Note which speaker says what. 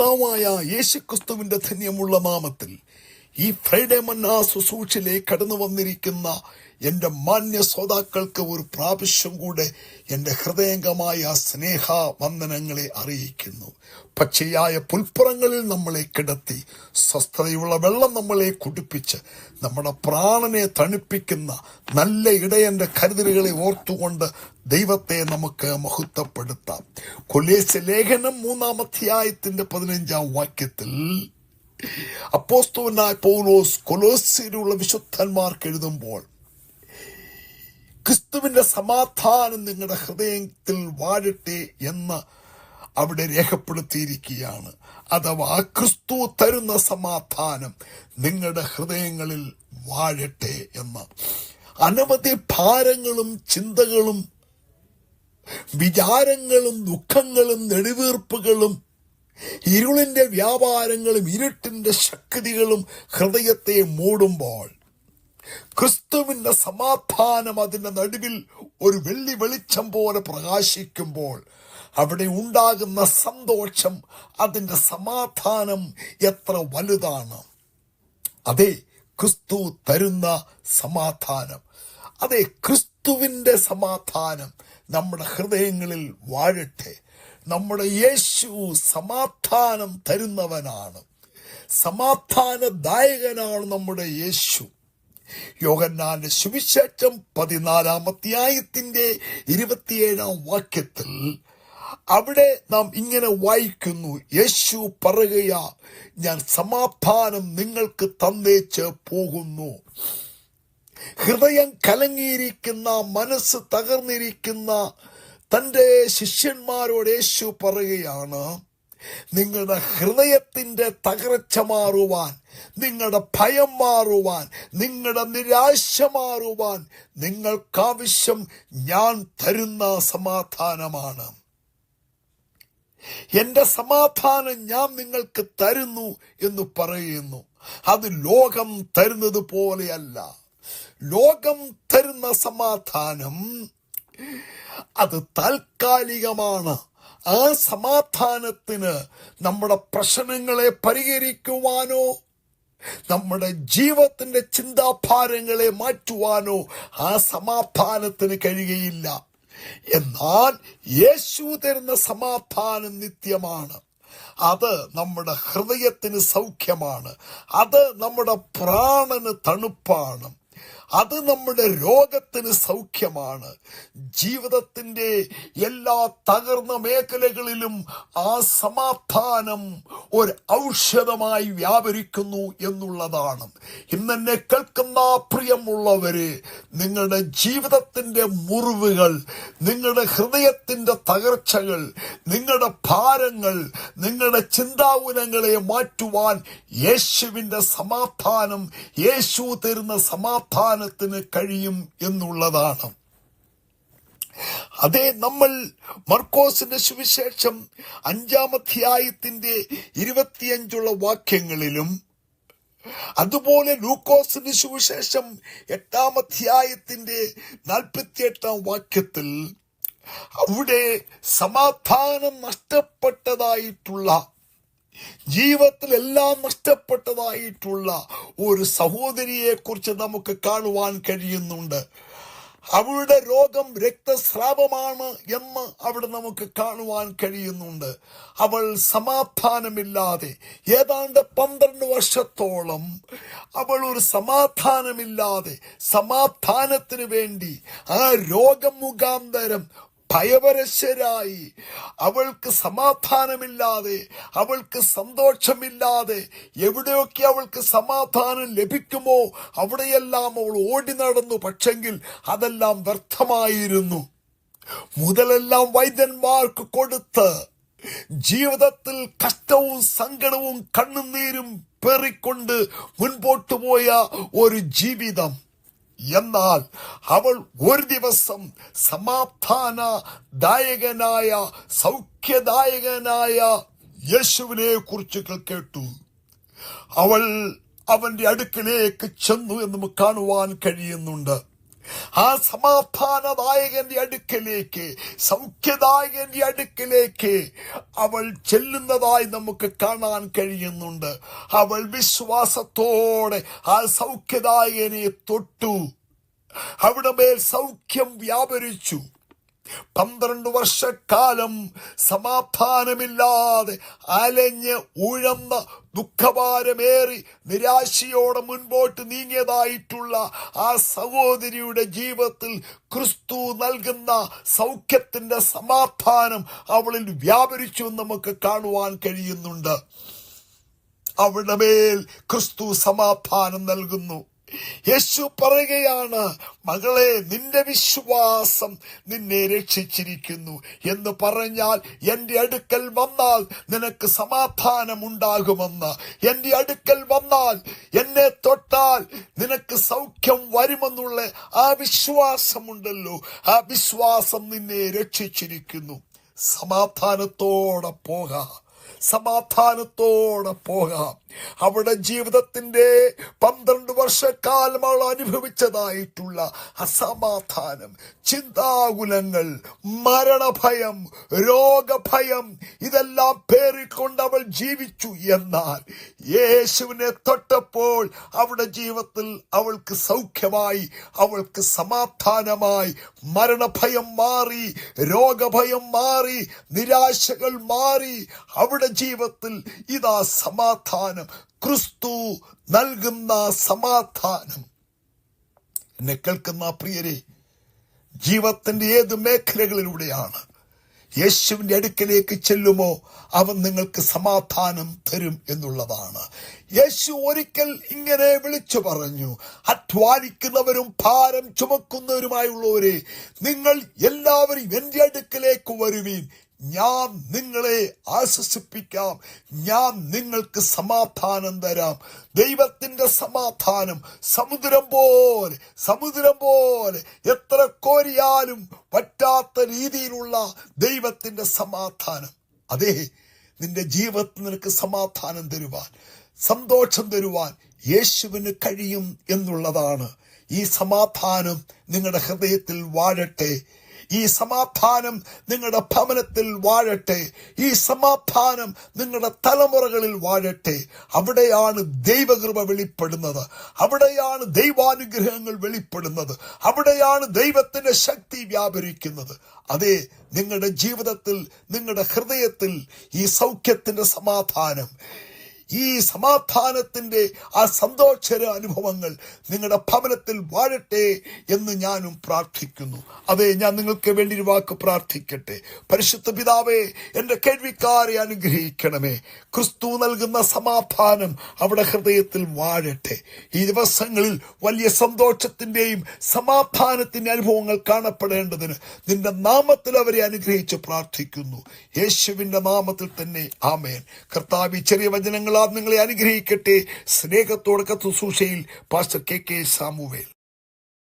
Speaker 1: കർത്താവായ യേശുക്രിസ്തുവിന്റെ ധന്യമുള്ള നാമത്തിൽ ഈ ഫ്രൈഡേ മന്നാ ശുശ്രൂഷയിലേക്ക് കടന്നു വന്നിരിക്കുന്ന എന്റെ മാന്യ ശ്രോതാക്കൾക്ക് ഒരു പ്രാവശ്യം കൂടെ എന്റെ ഹൃദയംഗമായ സ്നേഹ വന്ദനങ്ങളെ അറിയിക്കുന്നു. പച്ചയായ പുൽപ്പുറങ്ങളിൽ നമ്മളെ കിടത്തി സ്വസ്ഥതയുള്ള വെള്ളം നമ്മളെ കുടിപ്പിച്ച് നമ്മുടെ പ്രാണനെ തണുപ്പിക്കുന്ന നല്ല ഇടയന്റെ കരുതലുകളെ ഓർത്തുകൊണ്ട് ദൈവത്തെ നമുക്ക് മഹത്വപ്പെടുത്താം. കൊലേശ ലേഖനം മൂന്നാം അധ്യായത്തിന്റെ പതിനഞ്ചാം വാക്യത്തിൽ അപ്പോസ്തവനായ പൗലോസ് കൊലോസിലുള്ള വിശുദ്ധന്മാർക്ക് എഴുതുമ്പോൾ ക്രിസ്തുവിന്റെ സമാധാനം നിങ്ങളുടെ ഹൃദയത്തിൽ വാഴട്ടെ എന്ന് അവിടെ രേഖപ്പെടുത്തിയിരിക്കുകയാണ്. അഥവാ ക്രിസ്തു തരുന്ന സമാധാനം നിങ്ങളുടെ ഹൃദയങ്ങളിൽ വാഴട്ടെ എന്ന്. അനവധി ഭാരങ്ങളും ചിന്തകളും വിചാരങ്ങളും ദുഃഖങ്ങളും നെടുവീർപ്പുകളും ഇരുളിന്റെ വ്യാപാരങ്ങളും ഇരുട്ടിന്റെ ശക്തികളും ഹൃദയത്തെ മൂടുമ്പോൾ ക്രിസ്തുവിന്റെ സമാധാനം അതിന്റെ നടുവിൽ ഒരു വെള്ളി വെളിച്ചം പോലെ പ്രകാശിക്കുമ്പോൾ അവിടെ ഉണ്ടാകുന്ന സന്തോഷം അതിന്റെ സമാധാനം എത്ര വലുതാണ്. അതെ ക്രിസ്തു തരുന്ന സമാധാനം. അതെ ക്രിസ്തുവിന്റെ സമാധാനം നമ്മുടെ ഹൃദയങ്ങളിൽ വാഴട്ടെ. നമ്മുടെ യേശു സമാധാനം തരുന്നവനാണ്. സമാധാനദായകനാണ് നമ്മുടെ യേശു. യോഗന്നാന്റെ സുവിശേഷം പതിനാലാം അധ്യായത്തിന്റെ ഇരുപത്തിയേഴാം വാക്യത്തിൽ അവിടെ നാം ഇങ്ങനെ വായിക്കുന്നു. യേശു പറയുകയാ ഞാൻ സമാധാനം നിങ്ങൾക്ക് തന്നേച്ച് പോകുന്നു. ഹൃദയം കലങ്ങിയിരിക്കുന്ന മനസ്സ് തകർന്നിരിക്കുന്ന തന്റെ ശിഷ്യന്മാരോട് യേശു പറയുകയാണ് നിങ്ങളുടെ ഹൃദയത്തിന്റെ തകർച്ച മാറുവാൻ നിങ്ങളുടെ ഭയം മാറുവാൻ നിങ്ങളുടെ നിരാശ മാറുവാൻ നിങ്ങൾക്കാവശ്യം ഞാൻ തരുന്ന സമാധാനമാണ്. എന്റെ സമാധാനം ഞാൻ നിങ്ങൾക്ക് തരുന്നു എന്ന് പറയുന്നു. അത് ലോകം തരുന്നത് പോലെയല്ല. ലോകം തരുന്ന സമാധാനം അത് താൽക്കാലികമാണ്. ആ സമാധാനത്തിന് നമ്മുടെ പ്രശ്നങ്ങളെ പരിഹരിക്കുവാനോ നമ്മുടെ ജീവിതത്തിന്റെ ചിന്താഭാരങ്ങളെ മാറ്റുവാനോ ആ സമാധാനത്തിന് കഴിയുകയില്ല. എന്നാൽ യേശു തരുന്ന സമാധാനം നിത്യമാണ്. അത് നമ്മുടെ ഹൃദയത്തിന് സൗഖ്യമാണ്. അത് നമ്മുടെ പ്രാണന് തണുപ്പാണ്. അത് നമ്മുടെ രോഗത്തിന് സൗഖ്യമാണ്. ജീവിതത്തിന്റെ എല്ലാ തകർന്ന മേഖലകളിലും ആ സമാധാനം ഒരു ഔഷധമായി വ്യാപരിക്കുന്നു എന്നുള്ളതാണ്. ഇന്നെന്നെ കേൾക്കുന്ന പ്രിയമുള്ളവര് നിങ്ങളുടെ ജീവിതത്തിന്റെ മുറിവുകൾ നിങ്ങളുടെ ഹൃദയത്തിന്റെ തകർച്ചകൾ നിങ്ങളുടെ ഭാരങ്ങൾ നിങ്ങളുടെ ചിന്താവുനങ്ങളെ മാറ്റുവാൻ യേശുവിന്റെ സമാധാനം യേശു തരുന്ന സമാധാനത്തിന് കഴിയും എന്നുള്ളതാണ്. അതെ നമ്മൾ മർക്കോസിന്റെ സുവിശേഷം അഞ്ചാം അധ്യായത്തിന്റെ ഇരുപത്തിയഞ്ചുള്ള വാക്യങ്ങളിലും അതുപോലെ ലൂക്കോസിന്റെ സുവിശേഷം എട്ടാം അധ്യായത്തിന്റെ നാൽപ്പത്തിയെട്ടാം വാക്യത്തിൽ അവിടെ സമാധാനം നഷ്ടപ്പെട്ടതായിട്ടുള്ള ജീവിതത്തിൽ എല്ലാം നഷ്ടപ്പെട്ടതായിട്ടുള്ള ഒരു സഹോദരിയെ കുറിച്ച് നമുക്ക് കാണുവാൻ കഴിയുന്നുണ്ട്. അവളുടെ രോഗം രക്തസ്രാവമാണ് എന്ന് അവിടെ നമുക്ക് കാണുവാൻ കഴിയുന്നുണ്ട്. അവൾ സമാധാനമില്ലാതെ ഏതാണ്ട് പന്ത്രണ്ട് വർഷത്തോളം അവൾ ഒരു സമാധാനമില്ലാതെ സമാധാനത്തിന് വേണ്ടി ആ രോഗം മുഖാന്തരം ഭയപരശരായി അവൾക്ക് സമാധാനമില്ലാതെ അവൾക്ക് സന്തോഷമില്ലാതെ എവിടെയൊക്കെ അവൾക്ക് സമാധാനം ലഭിക്കുമോ അവിടെയെല്ലാം അവൾ ഓടി നടന്നു. പക്ഷെങ്കിൽ അതെല്ലാം വ്യർത്ഥമായിരുന്നു. മുതലെല്ലാം വൈദ്യന്മാർക്ക് കൊടുത്ത് ജീവിതത്തിൽ കഷ്ടവും സങ്കടവും കണ്ണുനീരും പേറിക്കൊണ്ട് മുൻപോട്ട് പോയ ഒരു ജീവിതം. എന്നാൽ അവൾ ഒരു ദിവസം സമാധാന ദായകനായ സൗഖ്യദായകനായ യേശുവിനെ കുറിച്ച് കേട്ടു. അവൾ അവന്റെ അടുക്കിലേക്ക് ചെന്നു എന്ന് കാണുവാൻ കഴിയുന്നുണ്ട്. ആ സമാധാനദായകന്റെ അടുക്കലേക്ക് സൗഖ്യദായകന്റെ അടുക്കലേക്ക് അവൾ ചെല്ലുന്നതായി നമുക്ക് കാണാൻ കഴിയുന്നുണ്ട്. അവൾ വിശ്വാസത്തോടെ ആ സൗഖ്യദായകനെ തൊട്ടു. അവിടെ മേൽ സൗഖ്യം വ്യാപരിച്ചു. പന്ത്രണ്ട് വർഷക്കാലം സമാധാനമില്ലാതെ അലഞ്ഞ് ഉഴന്ന ദുഃഖഭാരമേറി നിരാശയോടെ മുൻപോട്ട് നീങ്ങിയതായിട്ടുള്ള ആ സഹോദരിയുടെ ജീവിതത്തിൽ ക്രിസ്തു നൽകുന്ന സൗഖ്യത്തിന്റെ സമാധാനം അവളിൽ വ്യാപരിച്ചു നമുക്ക് കാണുവാൻ കഴിയുന്നുണ്ട്. അവിടെ മേൽ ക്രിസ്തു സമാധാനം നൽകുന്നു. യേശു പറയുകയാണ് മകളെ നിന്റെ വിശ്വാസം നിന്നെ രക്ഷിച്ചിരിക്കുന്നു എന്ന് പറഞ്ഞാൽ എന്റെ അടുക്കൽ വന്നാൽ നിനക്ക് സമാധാനം ഉണ്ടാകുമെന്ന് എന്റെ അടുക്കൽ വന്നാൽ എന്നെ തൊട്ടാൽ നിനക്ക് സൗഖ്യം വരുമെന്നുള്ള ആ വിശ്വാസമുണ്ടല്ലോ. ആ വിശ്വാസം നിന്നെ രക്ഷിച്ചിരിക്കുന്നു. സമാധാനത്തോടെ പോകാം. സമാധാനത്തോടെ പോകാം. അവിടെ ജീവിതത്തിന്റെ പന്ത്രണ്ട് വർഷക്കാലം അവൾ അനുഭവിച്ചതായിട്ടുള്ള അസമാധാനം ചിന്താകുലങ്ങൾ മരണഭയം രോഗഭയം ഇതെല്ലാം പേറിക്കൊണ്ട് അവൾ ജീവിച്ചു എന്നാൽ യേശുവിനെ തൊട്ടപ്പോൾ അവിടെ ജീവിതത്തിൽ അവൾക്ക് സൗഖ്യമായി അവൾക്ക് സമാധാനമായി മരണഭയം മാറി രോഗഭയം മാറി നിരാശകൾ മാറി അവിടെ ജീവിതത്തിൽ ഇതാ സമാധാനം. ക്രിസ്തു നൽകുന്ന സമാധാനം. എന്നെ കേൾക്കുന്ന പ്രിയരെ ജീവിതത്തിന്റെ ഏത് മേഖലകളിലൂടെയാണ് യേശുവിന്റെ അടുക്കലേക്ക് ചെല്ലുമോ അവൻ നിങ്ങൾക്ക് സമാധാനം തരും എന്നുള്ളതാണ്. യേശു ഒരിക്കൽ ഇങ്ങനെ വിളിച്ചു പറഞ്ഞു അധ്വാനിക്കുന്നവരും ഭാരം ചുമക്കുന്നവരുമായുള്ളവരെ നിങ്ങൾ എല്ലാവരും എന്റെ അടുക്കലേക്ക് വരുവീൻ. ഞാൻ നിങ്ങളെ ആശ്വസിപ്പിക്കാം. ഞാൻ നിങ്ങൾക്ക് സമാധാനം തരാം. ദൈവത്തിന്റെ സമാധാനം സമുദ്രം പോലെ സമുദ്രം പോലെ എത്ര കോരിയാലും പറ്റാത്ത രീതിയിലുള്ള ദൈവത്തിന്റെ സമാധാനം. അതെ നിന്റെ ജീവിതത്തിൽ നിനക്ക് സമാധാനം തരുവാൻ സന്തോഷം തരുവാൻ യേശുവിന് കഴിയും എന്നുള്ളതാണ് ഈ സമാധാനം നിങ്ങളുടെ ഹൃദയത്തിൽ വാഴട്ടെ. ഈ സമാധാനം നിങ്ങളുടെ ഭവനത്തിൽ വാഴട്ടെ. ഈ സമാധാനം നിങ്ങളുടെ തലമുറകളിൽ വാഴട്ടെ. അവിടെയാണ് ദൈവകൃപ വെളിപ്പെടുന്നത്. അവിടെയാണ് ദൈവാനുഗ്രഹങ്ങൾ വെളിപ്പെടുന്നത്. അവിടെയാണ് ദൈവത്തിന്റെ ശക്തി വ്യാപരിക്കുന്നത്. അതെ നിങ്ങളുടെ ജീവിതത്തിൽ നിങ്ങളുടെ ഹൃദയത്തിൽ ഈ സൗഖ്യത്തിന്റെ സമാധാനം. ഈ സമാധാനത്തിന്റെ ആ സന്തോഷര അനുഭവങ്ങൾ നിങ്ങളുടെ ഭവനത്തിൽ വാഴട്ടെ എന്ന് ഞാനും പ്രാർത്ഥിക്കുന്നു. അതെ ഞാൻ നിങ്ങൾക്ക് വേണ്ടി ഒരു വാക്ക് പ്രാർത്ഥിക്കട്ടെ. പരിശുദ്ധ പിതാവേ എന്റെ കേൾവിക്കാരെ അനുഗ്രഹിക്കണമേ. ക്രിസ്തു നൽകുന്ന സമാധാനം അവിടെ ഹൃദയത്തിൽ വാഴട്ടെ. ഈ ദിവസങ്ങളിൽ വലിയ സന്തോഷത്തിന്റെയും സമാധാനത്തിന്റെ അനുഭവങ്ങൾ കാണപ്പെടേണ്ടതിന് നിന്റെ നാമത്തിൽ അവരെ അനുഗ്രഹിച്ച് പ്രാർത്ഥിക്കുന്നു. യേശുവിന്റെ നാമത്തിൽ തന്നെ. ആമേൻ. കർത്താവ് ചെറിയ വചനങ്ങളാൽ നിങ്ങളെ അനുഗ്രഹിക്കട്ടെ. സ്നേഹത്തോടെ കത്തുസൂഷയിൽ പാസ്റ്റർ കെ കെ സാമുവേൽ.